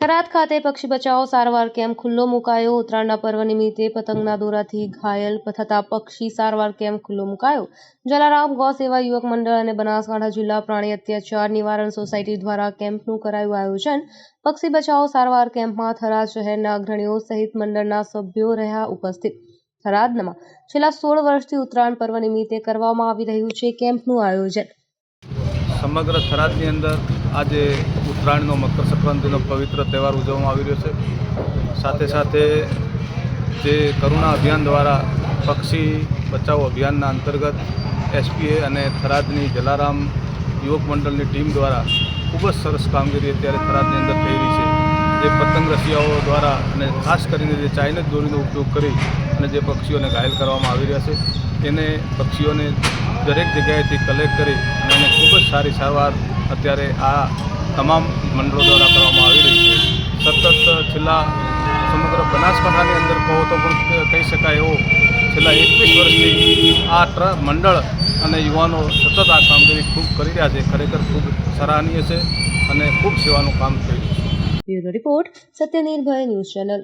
થરાદ ખાતે પક્ષી બચાવો સારવાર કેમ્પ ખુલ્લો મુકાયો. ઉત્તરાયણના પર્વ નિમિત્તે પતંગના દોરાથી ઘાયલ થતા પક્ષી સારવાર કેમ્પ ખુલ્લો મુકાયો. જલારામ ગૌ સેવા યુવક મંડળ અને બનાસકાંઠા જિલ્લા પ્રાણી અત્યાચાર નિવારણ સોસાયટી દ્વારા કેમ્પનું કરાયું આયોજન. પક્ષી બચાવો સારવાર કેમ્પમાં થરાદ શહેરના અગ્રણીઓ સહિત મંડળના સભ્યો રહ્યા ઉપસ્થિત. થરાદમાં છેલ્લા સોળ વર્ષથી ઉત્તરાયણ પર્વ નિમિત્તે કરવામાં આવી રહ્યું છે કેમ્પનું આયોજન. સમગ્ર થરાદની અંદર આજે ઉત્તરાયણનો મકર સંક્રાંતિનો પવિત્ર તહેવાર ઉજવવામાં આવી રહ્યો છે. સાથે સાથે જે કરુણા અભિયાન દ્વારા પક્ષી બચાવો અભિયાનના અંતર્ગત એસપીએ અને થરાદની જલારામ યુવક મંડળની ટીમ દ્વારા ખૂબ જ સરસ કામગીરી અત્યારે થરાદની અંદર થઈ રહી છે. જે પતંગ રસિયાઓ દ્વારા અને ખાસ કરીને જે ચાઇનીઝ દોરીનો ઉપયોગ કરી અને જે પક્ષીઓને ઘાયલ કરવામાં આવી રહ્યા છે એને પક્ષીઓને દરેક જગ્યાએથી કલેક્ટ કરી અને ખૂબ જ સારી સારવાર અત્યારે આ તમામ મંડળો દ્વારા કરવામાં આવી રહી છે. સતત છેલ્લા સમગ્ર બનાસકાંઠાની અંદર કહો તો પણ કહી શકાય એવો છેલ્લા એકવીસ વર્ષથી આ ટ્ર મંડળ અને યુવાનો સતત આ કામગીરી ખૂબ કરી રહ્યા છે. ખરેખર ખૂબ સરાહનીય છે અને ખૂબ સેવાનું કામ થઈ રહ્યું છે. Report, Satyanirbhay news channel.